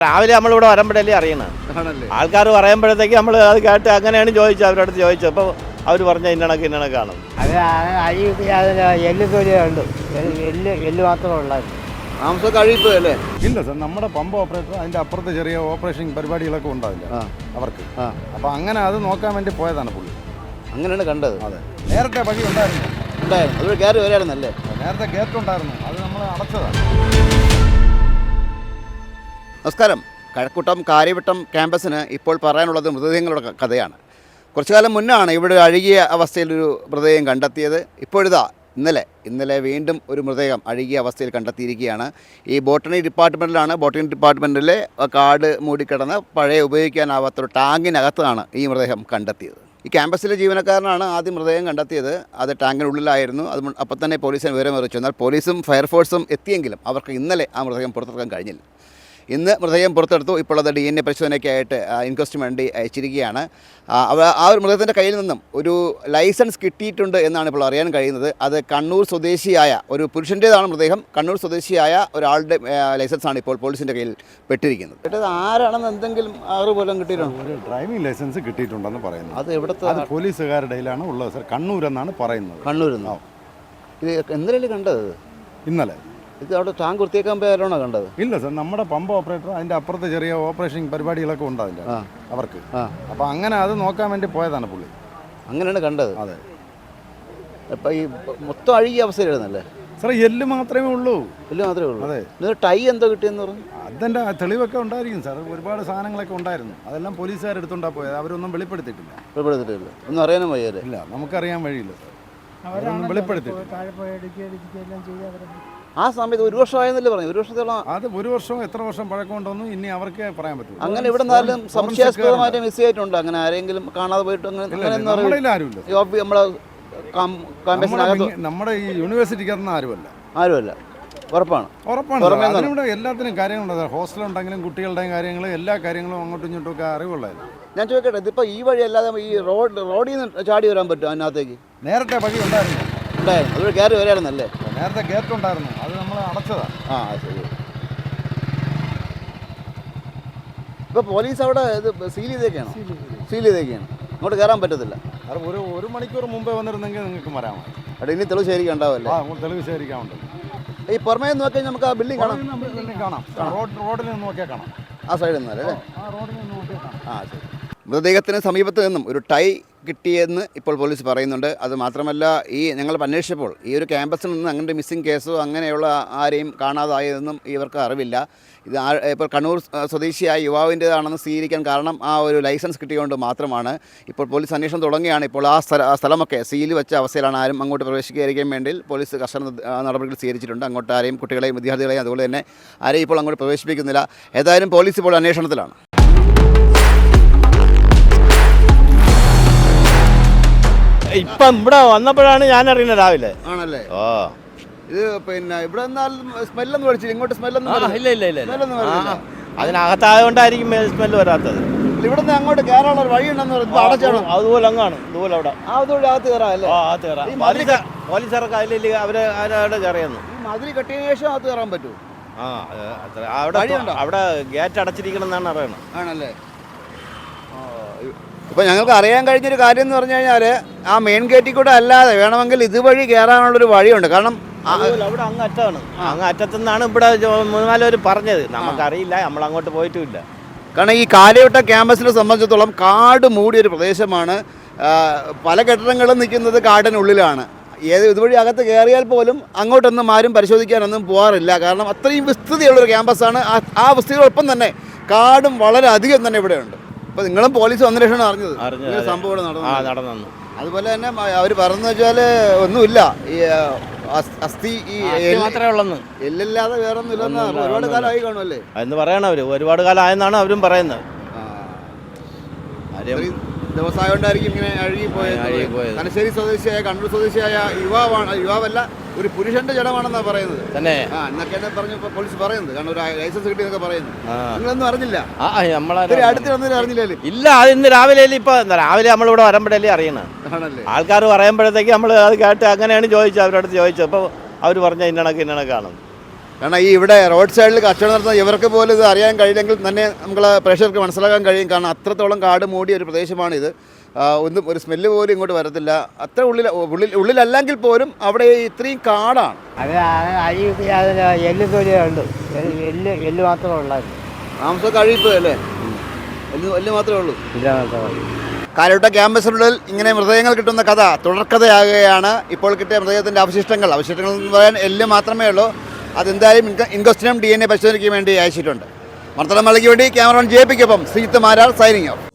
രാവിലെ നമ്മളിവിടെ വരുമ്പോഴല്ലേ അറിയണം? ആൾക്കാർ പറയുമ്പോഴത്തേക്ക് നമ്മൾ അത് കേട്ട് അങ്ങനെയാണ് ചോദിച്ചത് അവരോട് അടുത്ത് ചോദിച്ചത്. അപ്പോൾ അവർ പറഞ്ഞ ഇന്നണക്ക് ഇന്നണക്കാണ് അത് അരി എല്ല് എല്ല് എല്ല് മാത്രമേ ഉള്ളായിരുന്നു. മാംസം കഴിപ്പ് അല്ലേ? ഇല്ല സാർ നമ്മുടെ പമ്പ് ഓപ്പറേറ്റർ അതിന്റെ അപ്പുറത്ത് ചെറിയ ഓപ്പറേഷൻ പരിപാടികളൊക്കെ ഉണ്ടാവില്ല അവർക്ക്. അപ്പൊ അങ്ങനെ അത് നോക്കാൻ വേണ്ടി പോയതാണ് പുള്ളി. അങ്ങനെയാണ് കണ്ടത്. അതെ. നേരത്തെ വഴി ഉണ്ടായിരുന്നു. ഉണ്ടായിരുന്നു. അത് കയറി വരായിരുന്നല്ലേ? നേരത്തെ ഗേറ്റ് ഉണ്ടായിരുന്നു. അത് നമ്മൾ അടച്ചതാണ്. നമസ്കാരം. കഴക്കൂട്ടം കാര്യവട്ടം ക്യാമ്പസിന് ഇപ്പോൾ പറയാനുള്ളത് മൃതദേഹങ്ങളുടെ കഥയാണ്. കുറച്ചു കാലം മുന്നാണ് ഇവിടെ അഴുകിയ അവസ്ഥയിലൊരു മൃതദേഹം കണ്ടെത്തിയത്. ഇപ്പോഴിതാ ഇന്നലെ ഇന്നലെ വീണ്ടും ഒരു മൃതദേഹം അഴുകിയ അവസ്ഥയിൽ കണ്ടെത്തിയിരിക്കുകയാണ്. ഈ ബോട്ടണി ഡിപ്പാർട്ട്മെന്റിലാണ് ബോട്ടണി ഡിപ്പാർട്ട്മെന്റിലെ കാട് മൂടിക്കിടന്ന് പഴയ ഉപയോഗിക്കാനാവാത്ത ഒരു ടാങ്കിനകത്താണ് ഈ മൃതദേഹം കണ്ടെത്തിയത്. ഈ ക്യാമ്പസിലെ ജീവനക്കാരനാണ് ആദ്യം മൃതദേഹം കണ്ടെത്തിയത്. അത് ടാങ്കിനുള്ളിലായിരുന്നു. അത് അപ്പം തന്നെ പോലീസിനെ വിവരം അറിയിച്ചു എന്നാൽ പോലീസും ഫയർഫോഴ്സും എത്തിയെങ്കിലും അവർക്ക് ഇന്നലെ ആ മൃതദേഹം പുറത്തിറക്കാൻ കഴിഞ്ഞില്ല. ഇന്ന് മൃതദേഹം പുറത്തെടുത്തു. ഇപ്പോൾ അത് ഡി എൻ എ പരിശോധനയ്ക്കായിട്ട് ഇൻക്വസ്റ്റിന് വേണ്ടി അയച്ചിരിക്കുകയാണ് ആ, ഒരു മൃതദേഹത്തിന്റെ കയ്യിൽ നിന്നും ഒരു ലൈസൻസ് കിട്ടിയിട്ടുണ്ട് എന്നാണ് ഇപ്പോൾ അറിയാൻ കഴിയുന്നത്. അത് കണ്ണൂർ സ്വദേശിയായ ഒരു പുരുഷന്റേതാണ് മൃതദേഹം. കണ്ണൂർ സ്വദേശിയായ ഒരാളുടെ ലൈസൻസാണ് ആണ് ഇപ്പോൾ പോലീസിന്റെ കയ്യിൽ പെട്ടിരിക്കുന്നത്. കേട്ടത് ആരാണെന്ന് എന്തെങ്കിലും അറിവ് പോലും കിട്ടിയിട്ടുണ്ടോ? ഒരു ഡ്രൈവിംഗ് ലൈസൻസ് കിട്ടിയിട്ടുണ്ടെന്ന് പറയുന്നത് അത് എവിടുത്തെ അത് പോലീസുകാരുടെ കയ്യിലാണ് ഉള്ളത് സർ. കണ്ണൂർ എന്നാണ് പറയുന്നത്. കണ്ണൂർ നിന്നോ ഇത് എന്തിനല്ലേ കണ്ടത്? ഇന്നലെ. ഇത് അവിടെ ടാങ്ക് വൃത്തിയാക്കാൻ പോയാലാണോ കണ്ടത്? ഇല്ല സാർ നമ്മുടെ പമ്പ് ഓപ്പറേറ്റർ അതിന്റെ അപ്പുറത്ത് ചെറിയ ഓപ്പറേഷൻ പരിപാടികളൊക്കെ ഉണ്ടാവില്ല അതിന്റെ അവർക്ക്. അപ്പൊ അങ്ങനെ അത് നോക്കാൻ വേണ്ടി പോയതാണ് പുള്ളി. അങ്ങനെയാണ് കണ്ടത്? അതെ. അപ്പം ഈ മൊത്തം അഴുകിയ അവസ്ഥയിലായിരുന്നല്ലേ? സാർ എല്ല് മാത്രമേ ഉള്ളൂ. എല്ല് മാത്രമേ ഉള്ളൂ. അതെ. ഇത് ടൈ എന്തോ കിട്ടിയെന്ന് പറഞ്ഞു? അതിന്റെ തെളിവൊക്കെ ഉണ്ടായിരിക്കും സാർ. ഒരുപാട് സാധനങ്ങളൊക്കെ ഉണ്ടായിരുന്നു. അതെല്ലാം പോലീസുകാർ എടുത്തുകൊണ്ടാ പോയത്. അവരൊന്നും വെളിപ്പെടുത്തിയിട്ടില്ല. വെളിപ്പെടുത്തിയിട്ടില്ല. ഒന്നും അറിയാനും വയ്യല്ലേ? ഇല്ല നമുക്കറിയാൻ വഴിയില്ല സാർ. അവരൊന്നും വെളിപ്പെടുത്തിയിട്ടില്ല. ആ സമയത്ത് ഒരു വർഷമായെന്നല്ലേ പറഞ്ഞു ഒരു വർഷത്തോളം അത് ഒരു വർഷം എത്ര വർഷം പഴക്കമുണ്ടെന്നും ഇനി അവർക്ക് പറയാൻ പറ്റും. അങ്ങനെ ഇവിടെ നിന്നാലും സംശയാസ്പദമായിട്ട് മിസ് ചെയ്തിട്ടുണ്ട് അങ്ങനെ ആരെങ്കിലും കാണാതെ പോയിട്ട് അങ്ങനെ നമ്മുടെ നമ്മളെ നമ്മുടെ ഈ യൂണിവേഴ്സിറ്റിക്കകത്തുനിന്ന് ആരുമല്ല. ആരുമല്ല. ഉറപ്പാണ്. ഉറപ്പാണ്. അതിനിവിടെ എല്ലാത്തിനും കാര്യങ്ങളുണ്ട്. ഹോസ്റ്റൽ ഉണ്ടെങ്കിലും കുട്ടികളുടെയും കാര്യങ്ങൾ എല്ലാ കാര്യങ്ങളും അങ്ങോട്ടും ഇങ്ങോട്ടും ഒക്കെ അറിവുള്ളതല്ല? ഞാൻ ചോദിക്കട്ടെ ഇതിപ്പോൾ ഈ വഴി അല്ലാതെ ഈ റോഡ് റോഡിൽ നിന്ന് ചാടി വരാൻ പറ്റും അതിനകത്തേക്ക്? നേരത്തെ വഴി ഉണ്ടായിരുന്നു. ഉണ്ടായിരുന്നു. അതുവഴി കയറി വരായിരുന്നല്ലേ? നേരത്തെ ഗേറ്റ് ഉണ്ടായിരുന്നു അത് നമ്മൾ അടച്ചതാണ് ആ ശരി. ഇപ്പോൾ പോലീസ് അവിടെ ഇത് സീൽ ചെയ്തേക്കാണ്? സീൽ ചെയ്തേക്കാണ്. അങ്ങോട്ട് കയറാൻ പറ്റത്തില്ല. അത് ഒരു ഒരു മണിക്കൂർ മുമ്പേ വന്നിരുന്നെങ്കിൽ നിങ്ങൾക്ക് വരാമായി അവിടെ ഇനി തെളിവ് ശേഖരിക്കാൻ ഉണ്ടാവില്ലേ ആ തെളിവ് ശേഖരിക്കാനുണ്ട്. ഈ പുറമേ നിന്ന് നോക്കിയാൽ നമുക്ക് ആ ബിൽഡിംഗ് കാണാം. കാണാം. റോഡ് റോഡിൽ നിന്ന് നോക്കിയാൽ കാണാം. ആ സൈഡിൽ അല്ലേ? ആ റോഡിൽ നിന്ന് നോക്കിയാൽ കാണാം. ആ ശരി. മൃതദേഹത്തിന് സമീപത്ത് നിന്നും ഒരു ടൈ കിട്ടിയെന്ന് ഇപ്പോൾ പോലീസ് പറയുന്നുണ്ട്. അത് മാത്രമല്ല ഈ ഞങ്ങൾ അന്വേഷിച്ചപ്പോൾ ഈ ഒരു ക്യാമ്പസിൽ നിന്ന് അങ്ങനെ മിസ്സിംഗ് കേസോ അങ്ങനെയുള്ള ആരെയും കാണാതായതെന്നും ഇവർക്ക് അറിവില്ല. ഇത് ഇപ്പോൾ കണ്ണൂർ സ്വദേശിയായ യുവാവിന്റേതാണെന്ന് സ്ഥിരീകരിക്കാൻ കാരണം ആ ഒരു ലൈസൻസ് കിട്ടിയതുകൊണ്ട് മാത്രമാണ് ഇപ്പോൾ പോലീസ് അന്വേഷണം തുടങ്ങിയാണ് ഇപ്പോൾ ആ സ്ഥല സ്ഥലമൊക്കെ സീൽ വെച്ച അവസ്ഥയിലാണ് ആരും അങ്ങോട്ട് പ്രവേശിക്കാതിരിക്കാൻ വേണ്ടി പോലീസ് കർശന നടപടികൾ സ്വീകരിച്ചിട്ടുണ്ട്. അങ്ങോട്ട് ആരെയും കുട്ടികളെയും വിദ്യാർത്ഥികളെയും അതുപോലെ തന്നെ ആരെയും ഇപ്പോൾ അങ്ങോട്ട് പ്രവേശിപ്പിക്കുന്നില്ല. ഏതായാലും പോലീസ് ഇപ്പോൾ അന്വേഷണത്തിലാണ്. ഇപ്പം ഇവിടെ വന്നപ്പോഴാണ് ഞാൻ അറിയുന്നത് രാവിലെ. ആണല്ലേ? ഓ ഇത് പിന്നെ ഇവിടെ സ്മെല്ലൊന്നും പഠിച്ചില്ല ഇങ്ങോട്ട് സ്മെല്ലൊന്നും ഇല്ല ഇല്ല ഇല്ല. സ്മെല്ലൊന്നും. അതിനകത്തായതുകൊണ്ടായിരിക്കും സ്മെല്ല് വരാത്തത്. ഇവിടെ നിന്ന് അങ്ങോട്ട് കയറാനുള്ള ഒരു വഴിയുണ്ടെന്ന് പറഞ്ഞു അടച്ചാണ്. അതുപോലെ അങ്ങാണ് അതുപോലെ അവിടെ. ആ അതുപോലെ അകത്ത് കയറാം അല്ലേ? ആ അത് കയറാം ഈ പോലീസ് പോലീസുകാർക്ക് അതിലില്ല അവർ അവരവിടെ കയറിയെന്നു. ഈ കെട്ടിയ കെട്ടിയതിനു ശേഷം അകത്ത് കയറാൻ പറ്റൂ ആ അവിടെ അവിടെ ഗേറ്റ് അടച്ചിരിക്കണം എന്നാണ് അറിയണം ആണല്ലേ? ഇപ്പൊ ഞങ്ങൾക്ക് അറിയാൻ കഴിഞ്ഞൊരു കാര്യം എന്ന് പറഞ്ഞു കഴിഞ്ഞാൽ ആ മെയിൻ ഗേറ്റിൽ കൂടെ അല്ലാതെ വേണമെങ്കിൽ ഇതുവഴി കയറാനുള്ളൊരു വഴിയുണ്ട്. കാരണം അവിടെ അങ്ങ് അറ്റാണ് അങ്ങ് അറ്റത്തുനിന്നാണ് ഇവിടെ ജോ- മൂന്നാൽ പേര് പറഞ്ഞത്. നമുക്കറിയില്ല നമ്മൾ അങ്ങോട്ട് പോയിട്ടുമില്ല കാരണം ഈ കാലയോട്ട ക്യാമ്പസിനെ സംബന്ധിച്ചിടത്തോളം കാട് മൂടിയ ഒരു പ്രദേശമാണ് പല കെട്ടിടങ്ങളും നിൽക്കുന്നത് കാടിനുള്ളിലാണ്. ഏത് ഇതുവഴി അകത്ത് കയറിയാൽ പോലും അങ്ങോട്ടൊന്നും ആരും പരിശോധിക്കാനൊന്നും പോകാറില്ല കാരണം അത്രയും വിസ്തൃതിയുള്ളൊരു ക്യാമ്പസാണ് ആ ആ വിസ്തൃതിയോടൊപ്പം തന്നെ കാടും വളരെ അധികം തന്നെ ഇവിടെയുണ്ട്. അപ്പോൾ നിങ്ങളും പോലീസ് വന്ന അറിഞ്ഞത്. അറിഞ്ഞത്, സംഭവം ഇവിടെ നടന്നു. ആ നടന്നു. അതുപോലെ തന്നെ അവർ പറഞ്ഞു വെച്ചാൽ ഒന്നുമില്ല. ഈ അസ്ഥി ഈ എല്ല്- മാത്രമേ ഉള്ളെന്ന്. എല്ലില്ലാതെ വേറെ ഒന്നും ഇല്ലെന്ന് ഒരുപാട്. കാലമായി കാണുമല്ലേ? എന്ന് പറയണം അവർ ഒരുപാട് കാലം ആയെന്നാണ് അവരും പറയുന്നത്. കാര്യം ഇത്രയും ദിവസമായോണ്ടായിരിക്കും ഇങ്ങനെ അഴുകി പോയത് അഴുകി പോയത്. തലശ്ശേരി സ്വദേശിയായ കണ്ണൂർ സ്വദേശിയായ യുവാവാണ് യുവാവല്ല ഒരു പുരുഷന്റെ ജഡമാണെന്നാണ് പറയുന്നത്. തന്നെ. ആ എന്നെ പറഞ്ഞു പോലീസ് പറയുന്നത്. കാരണം ഒരു ലൈസൻസ് കിട്ടിയെന്നൊക്കെ പറയുന്നു. നിങ്ങളൊന്നും അറിഞ്ഞില്ല? അടുത്ത് വന്നിട്ട് അറിഞ്ഞില്ലല്ലേ ഇല്ല അത് ഇന്ന് രാവിലെ ഇപ്പൊ രാവിലെ രാവിലെ നമ്മളിവിടെ വരുമ്പോഴല്ലേ അറിയണം? ആണല്ലേ? ആൾക്കാർ പറയുമ്പോഴത്തേക്ക് നമ്മൾ അത് കേട്ട് അങ്ങനെയാണ് ചോദിച്ചത് അവരുടെ അടുത്ത് ചോദിച്ചത്. അപ്പോൾ അവർ പറഞ്ഞ ഇന്നണക്ക് ഇന്നണക്കാണ് കാരണം ഈ ഇവിടെ റോഡ് സൈഡിൽ കച്ചവടം നടത്തുന്ന ഇവർക്ക് പോലും ഇത് അറിയാൻ കഴിയില്ലെങ്കിൽ തന്നെ നമ്മൾ പ്രേക്ഷകർക്ക് മനസ്സിലാക്കാൻ കഴിയും. കാരണം അത്രത്തോളം കാട് മൂടിയ ഒരു പ്രദേശമാണിത്. ഒന്നും ഒരു സ്മെല്ല് പോലും ഇങ്ങോട്ട് വരത്തില്ല. അത്ര ഉള്ളിൽ ഉള്ളിൽ ഉള്ളിലല്ലെങ്കിൽ പോലും അവിടെ ഇത്രയും കാടാണ്. അത് ആ- അരി എല്ല് എല്ല് എല്ല് മാത്രമേ ഉള്ളായിരുന്നു. താമസം കഴിപ്പ് അല്ലേ? എല്ല് എല്ല് മാത്രമേ ഉള്ളൂ. മാത്രമേ ക്യാമ്പസിനുള്ളിൽ ഇങ്ങനെ മൃതദേഹങ്ങൾ കിട്ടുന്ന കഥ തുടർക്കഥയാകുകയാണ്. ഇപ്പോൾ കിട്ടിയ മൃതദേഹത്തിന്റെ അവശിഷ്ടങ്ങൾ. അവശിഷ്ടങ്ങൾ എന്ന് പറയാൻ എല്ല് മാത്രമേ ഉള്ളൂ. അതെന്തായാലും ഇൻക്വസ്റ്റിനും ഡി എൻ എ പരിശോധനയ്ക്ക് വേണ്ടി അയച്ചിട്ടുണ്ട്. മർത്തല മലയ്ക്ക് വേണ്ടി ക്യാമറോൺ ജെ പിക്കൊപ്പം ശ്രീജിത്ത് മാരാർ സൈനിങ് ഓഫ്